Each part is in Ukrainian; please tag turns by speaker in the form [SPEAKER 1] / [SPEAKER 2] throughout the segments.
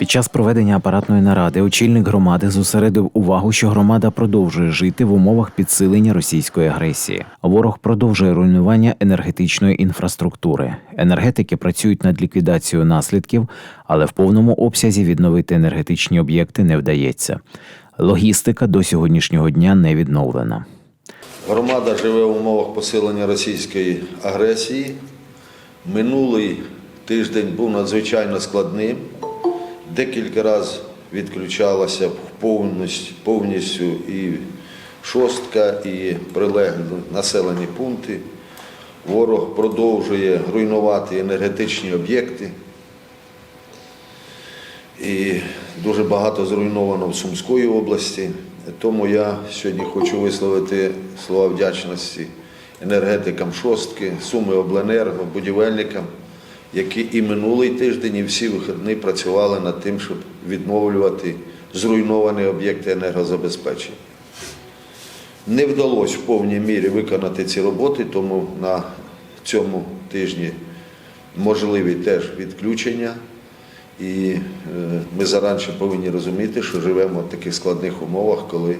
[SPEAKER 1] Під час проведення апаратної наради очільник громади зосередив увагу, що громада продовжує жити в умовах підсилення російської агресії. Ворог продовжує руйнування енергетичної інфраструктури. Енергетики працюють над ліквідацією наслідків, але в повному обсязі відновити енергетичні об'єкти не вдається. Логістика до сьогоднішнього дня не відновлена.
[SPEAKER 2] Громада живе в умовах посилення російської агресії. Минулий тиждень був надзвичайно складним. Декілька разів відключалася повністю, повністю і шостка, і прилеглі населені пункти. Ворог продовжує руйнувати енергетичні об'єкти. І дуже багато зруйновано в Сумської області. Тому я сьогодні хочу висловити слова вдячності енергетикам шостки, Суми Обленерго, будівельникам, які і минулий тиждень, і всі вихідні працювали над тим, щоб відновлювати зруйновані об'єкти енергозабезпечення. Не вдалося в повній мірі виконати ці роботи, тому на цьому тижні можливі теж відключення. І е, ми заранше повинні розуміти, що живемо в таких складних умовах, коли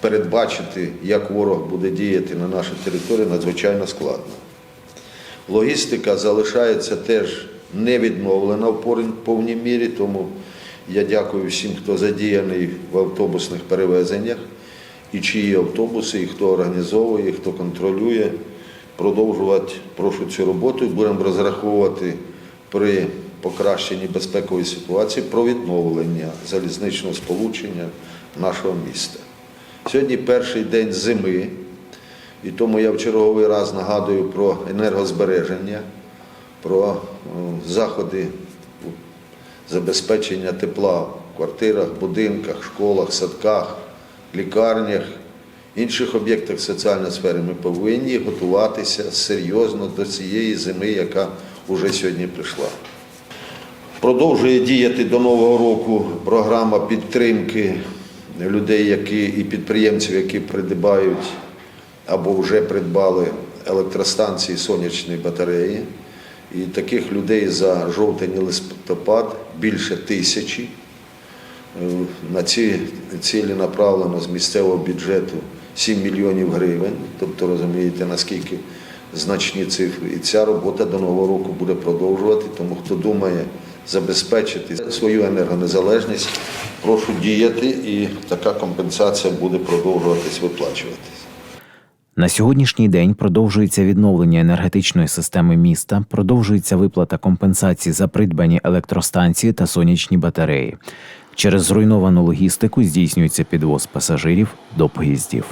[SPEAKER 2] передбачити, як ворог буде діяти на нашій території, надзвичайно складно. Логістика залишається теж не відновлена в повній мірі, тому я дякую всім, хто задіяний в автобусних перевезеннях, і чиї автобуси, і хто організовує, і хто контролює. Продовжувати прошу цю роботу будемо розраховувати при покращенні безпекової ситуації про відновлення залізничного сполучення нашого міста. Сьогодні перший день зими, і тому я в черговий раз нагадую про енергозбереження, про заходи забезпечення тепла в квартирах, будинках, школах, садках, лікарнях, інших об'єктах соціальної сфери. Ми повинні готуватися серйозно до цієї зими, яка вже сьогодні прийшла. Продовжує діяти до Нового року програма підтримки людей, які і підприємців, які придбають або вже придбали електростанції сонячної батареї. І таких людей за жовтень і листопад більше тисячі. Е, На ці цілі направлено з місцевого бюджету 7 мільйонів гривень. Тобто розумієте, наскільки значні цифри. І ця робота до нового року буде продовжувати. Тому хто думає забезпечити свою енергонезалежність, прошу діяти, і така компенсація буде продовжуватись виплачуватись.
[SPEAKER 1] На сьогоднішній день продовжується відновлення енергетичної системи міста, продовжується виплата компенсації за придбані електростанції та сонячні батареї. Через зруйновану логістику здійснюється підвоз пасажирів до поїздів.